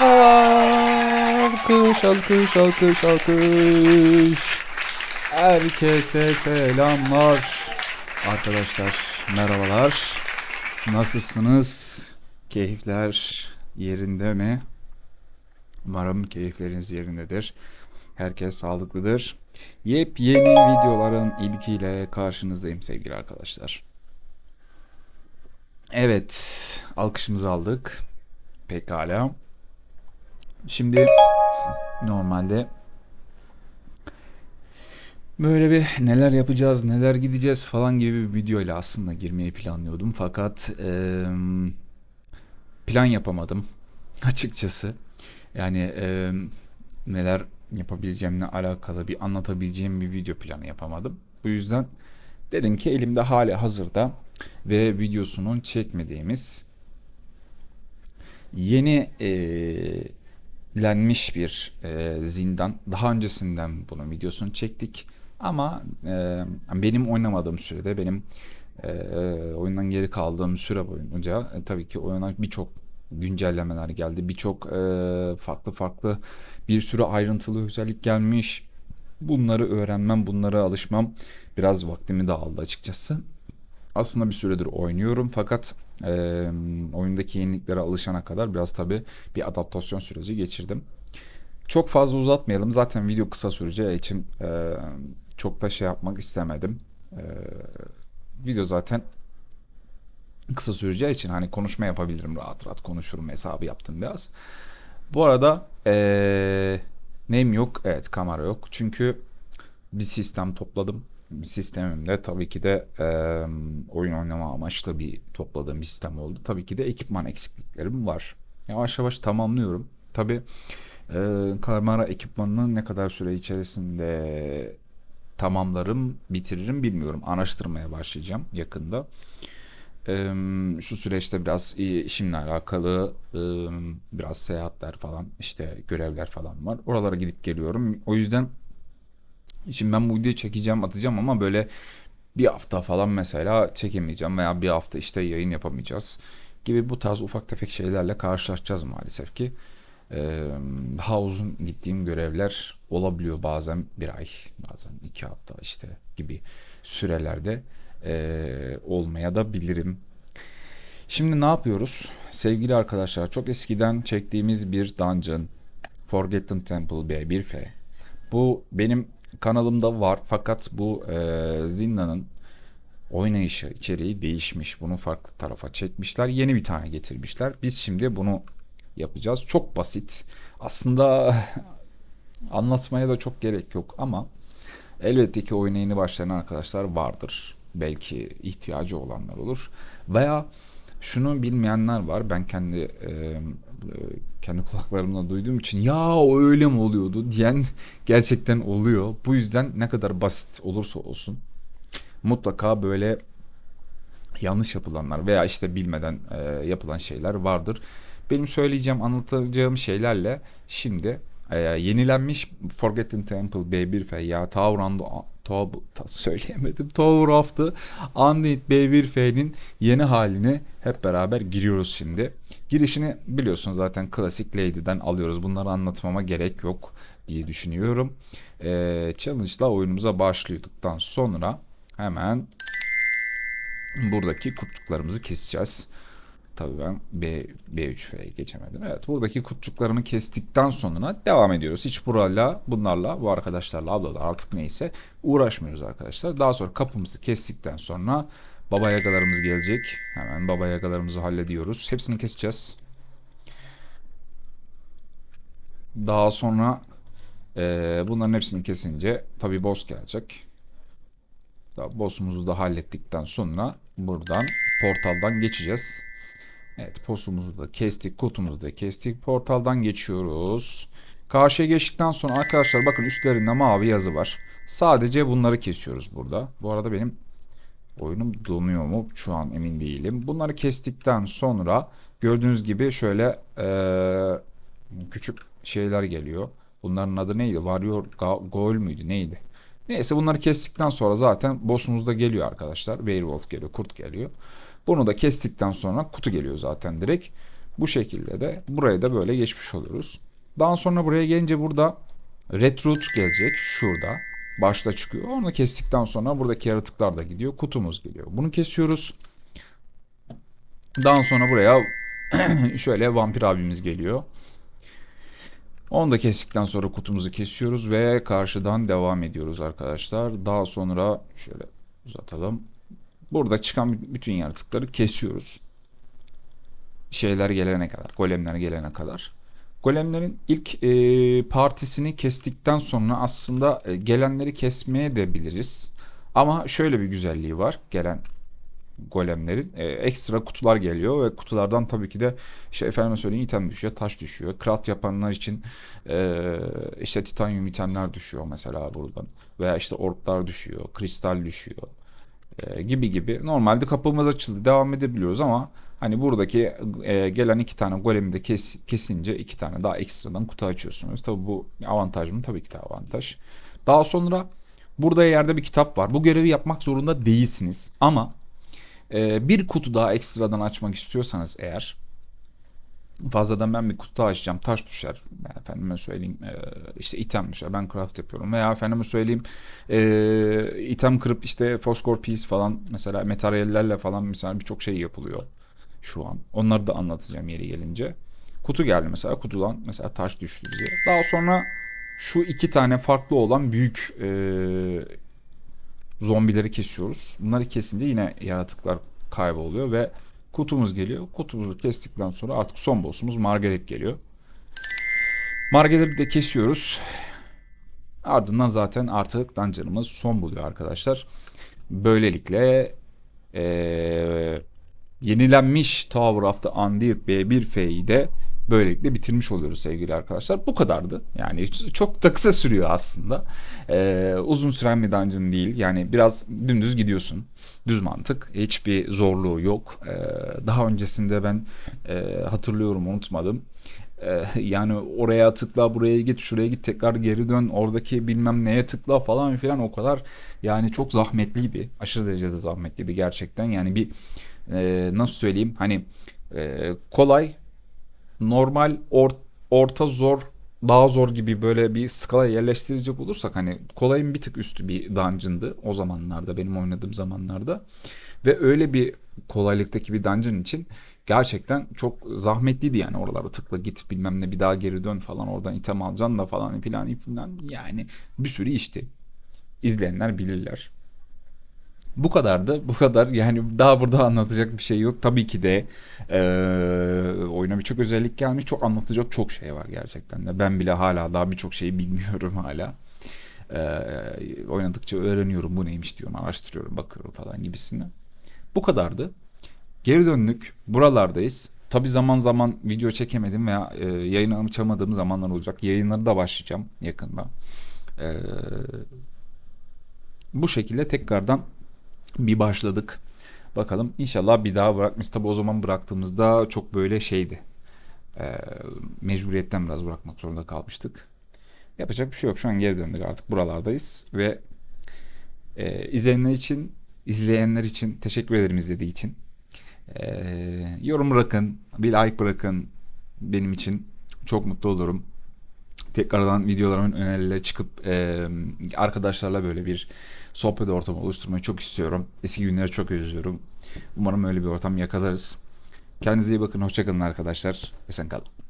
Alkış, alkış, alkış, alkış. Herkese selamlar. Arkadaşlar merhabalar. Nasılsınız? Keyifler yerinde mi? Umarım keyifleriniz yerindedir. Herkes sağlıklıdır. Yepyeni videoların ilkiyle karşınızdayım sevgili arkadaşlar. Evet, alkışımızı aldık. Pekala. Şimdi normalde böyle bir neler yapacağız, neler gideceğiz falan gibi bir video ile aslında girmeyi planlıyordum. Fakat eee, plan yapamadım açıkçası. Yani eee, neler yapabileceğimle alakalı bir anlatabileceğim bir video planı yapamadım. Bu yüzden dedim ki elimde hali hazırda ve videosunu çekmediğimiz yeni eee, lenmiş bir e, zindan. Daha öncesinden bunun videosunu çektik. Ama e, benim oynamadığım sürede, benim e, oyundan geri kaldığım süre boyunca e, tabii ki oyuna birçok güncellemeler geldi. Birçok e, farklı farklı bir sürü ayrıntılı özellik gelmiş. Bunları öğrenmem, bunlara alışmam biraz vaktimi de aldı açıkçası. Aslında bir süredir oynuyorum fakat e, oyundaki yeniliklere alışana kadar biraz tabii bir adaptasyon süreci geçirdim. Çok fazla uzatmayalım. Zaten video kısa süreceği için e, çok da şey yapmak istemedim. E, video zaten kısa süreceği için hani konuşma yapabilirim rahat rahat konuşurum hesabı yaptım biraz. Bu arada e, neyim yok? Evet kamera yok. Çünkü bir sistem topladım. Sistemimde tabii ki de e, oyun oynama amaçlı bir topladığım bir sistem oldu. Tabii ki de ekipman eksikliklerim var. Yavaş yavaş tamamlıyorum. Tabii e, kamera ekipmanını ne kadar süre içerisinde tamamlarım, bitiririm bilmiyorum. Araştırmaya başlayacağım yakında. E, şu süreçte biraz işimle alakalı e, biraz seyahatler falan işte görevler falan var. Oralara gidip geliyorum. O yüzden Şimdi ben bu videoyu çekeceğim atacağım ama böyle bir hafta falan mesela çekemeyeceğim veya bir hafta işte yayın yapamayacağız gibi bu tarz ufak tefek şeylerle karşılaşacağız maalesef ki. Ee, daha uzun gittiğim görevler olabiliyor bazen bir ay bazen iki hafta işte gibi sürelerde ee, olmaya da bilirim. Şimdi ne yapıyoruz? Sevgili arkadaşlar çok eskiden çektiğimiz bir dungeon Forgotten Temple B1F. Bu benim kanalımda var fakat bu e, Zinda'nın oynayışı, içeriği değişmiş. Bunu farklı tarafa çekmişler. Yeni bir tane getirmişler. Biz şimdi bunu yapacağız. Çok basit. Aslında anlatmaya da çok gerek yok ama elbette ki oyuna yeni başlayan arkadaşlar vardır. Belki ihtiyacı olanlar olur. Veya şunu bilmeyenler var. Ben kendi e, kendi kulaklarımla duyduğum için ya o öyle mi oluyordu diyen gerçekten oluyor. Bu yüzden ne kadar basit olursa olsun mutlaka böyle yanlış yapılanlar veya işte bilmeden e, yapılan şeyler vardır. Benim söyleyeceğim, anlatacağım şeylerle şimdi e, yenilenmiş Forgotten Temple B1F ya Tower Tower, söyleyemedim. Tower of the Undead B1F'nin yeni halini hep beraber giriyoruz şimdi. Girişini biliyorsunuz zaten klasik Lady'den alıyoruz. Bunları anlatmama gerek yok diye düşünüyorum. Ee, Challenge'la oyunumuza başlıyorduktan sonra hemen buradaki kurtçuklarımızı keseceğiz. Tabii ben B, B3F'ye geçemedim. Evet buradaki kutçuklarımı kestikten sonra devam ediyoruz. Hiç burayla bunlarla bu arkadaşlarla ablalar artık neyse uğraşmıyoruz arkadaşlar. Daha sonra kapımızı kestikten sonra baba yagalarımız gelecek. Hemen baba yagalarımızı hallediyoruz. Hepsini keseceğiz. Daha sonra e, bunların hepsini kesince tabii boss gelecek. Boss'umuzu da hallettikten sonra buradan portaldan geçeceğiz. Evet posumuzu da kestik. Kutumuzu da kestik. Portaldan geçiyoruz. Karşıya geçtikten sonra arkadaşlar bakın üstlerinde mavi yazı var. Sadece bunları kesiyoruz burada. Bu arada benim oyunum donuyor mu? Şu an emin değilim. Bunları kestikten sonra gördüğünüz gibi şöyle ee, küçük şeyler geliyor. Bunların adı neydi? Warrior Goal müydü? Neydi? Neyse bunları kestikten sonra zaten boss'umuz da geliyor arkadaşlar. Werewolf geliyor, kurt geliyor. Bunu da kestikten sonra kutu geliyor zaten direkt. Bu şekilde de buraya da böyle geçmiş oluyoruz. Daha sonra buraya gelince burada Red Root gelecek. Şurada. Başta çıkıyor. Onu kestikten sonra buradaki yaratıklar da gidiyor. Kutumuz geliyor. Bunu kesiyoruz. Daha sonra buraya şöyle vampir abimiz geliyor. Onu da kestikten sonra kutumuzu kesiyoruz ve karşıdan devam ediyoruz arkadaşlar. Daha sonra şöyle uzatalım. Burada çıkan bütün yaratıkları kesiyoruz. Şeyler gelene kadar, golemler gelene kadar. Golemlerin ilk e, partisini kestikten sonra aslında e, gelenleri kesmeye de biliriz. Ama şöyle bir güzelliği var gelen golemlerin. E, ekstra kutular geliyor ve kutulardan tabii ki de işte efendime söyleyeyim item düşüyor, taş düşüyor. Craft yapanlar için e, işte titanyum itemler düşüyor mesela buradan. Veya işte orklar düşüyor, kristal düşüyor e, gibi gibi. Normalde kapımız açıldı, devam edebiliyoruz ama hani buradaki e, gelen iki tane golemi de kes, kesince iki tane daha ekstradan kutu açıyorsunuz. Tabii bu avantaj mı? Tabii ki de avantaj. Daha sonra burada yerde bir kitap var. Bu görevi yapmak zorunda değilsiniz ama ee, bir kutu daha ekstradan açmak istiyorsanız eğer fazladan ben bir kutu açacağım. Taş düşer. Efendime söyleyeyim e, işte item düşer. Ben craft yapıyorum. Veya efendime söyleyeyim e, item kırıp işte fosfor piece falan mesela materyallerle falan mesela birçok şey yapılıyor şu an. Onları da anlatacağım yeri gelince. Kutu geldi mesela. Kutudan mesela taş düştü bize. Daha sonra şu iki tane farklı olan büyük e, zombileri kesiyoruz. Bunları kesince yine yaratıklar kayboluyor ve kutumuz geliyor. Kutumuzu kestikten sonra artık son boss'umuz Margaret geliyor. Margaret'i de kesiyoruz. Ardından zaten artık dungeon'ımız son buluyor arkadaşlar. Böylelikle ee, yenilenmiş Tower of the Undead B1F'yi de böylelikle bitirmiş oluyoruz sevgili arkadaşlar. Bu kadardı. Yani çok da kısa sürüyor aslında. Ee, uzun süren bir dungeon değil. Yani biraz dümdüz gidiyorsun. Düz mantık. Hiçbir zorluğu yok. Ee, daha öncesinde ben e, hatırlıyorum unutmadım. Ee, yani oraya tıkla buraya git şuraya git tekrar geri dön oradaki bilmem neye tıkla falan filan o kadar yani çok zahmetliydi aşırı derecede zahmetliydi gerçekten yani bir e, nasıl söyleyeyim hani e, kolay normal or, orta zor daha zor gibi böyle bir skala yerleştirecek olursak hani kolayın bir tık üstü bir dungeon'dı o zamanlarda benim oynadığım zamanlarda ve öyle bir kolaylıktaki bir dungeon için gerçekten çok zahmetliydi yani oralara tıkla git bilmem ne bir daha geri dön falan oradan item alacaksın da falan filan filan yani bir sürü işti. İzleyenler bilirler. Bu kadardı. Bu kadar. Yani daha burada anlatacak bir şey yok. Tabii ki de e, oyuna birçok özellik gelmiş. Çok anlatacak çok şey var gerçekten de. Ben bile hala daha birçok şeyi bilmiyorum hala. E, oynadıkça öğreniyorum bu neymiş diyorum. Araştırıyorum, bakıyorum falan gibisinden. Bu kadardı. Geri döndük. Buralardayız. Tabii zaman zaman video çekemedim veya e, yayın açamadığım zamanlar olacak. Yayınları da başlayacağım yakında. E, bu şekilde tekrardan bir başladık. Bakalım inşallah bir daha bırakmayız. Tabi o zaman bıraktığımızda çok böyle şeydi. E, mecburiyetten biraz bırakmak zorunda kalmıştık. Yapacak bir şey yok. Şu an geri döndük artık buralardayız ve e, izleyenler için, izleyenler için teşekkür ederim izlediği için. E, yorum bırakın, bir like bırakın benim için çok mutlu olurum tekrardan videolarımın öneriyle çıkıp e, arkadaşlarla böyle bir sohbet ortamı oluşturmayı çok istiyorum. Eski günleri çok özlüyorum. Umarım öyle bir ortam yakalarız. Kendinize iyi bakın. Hoşçakalın arkadaşlar. Esen kalın.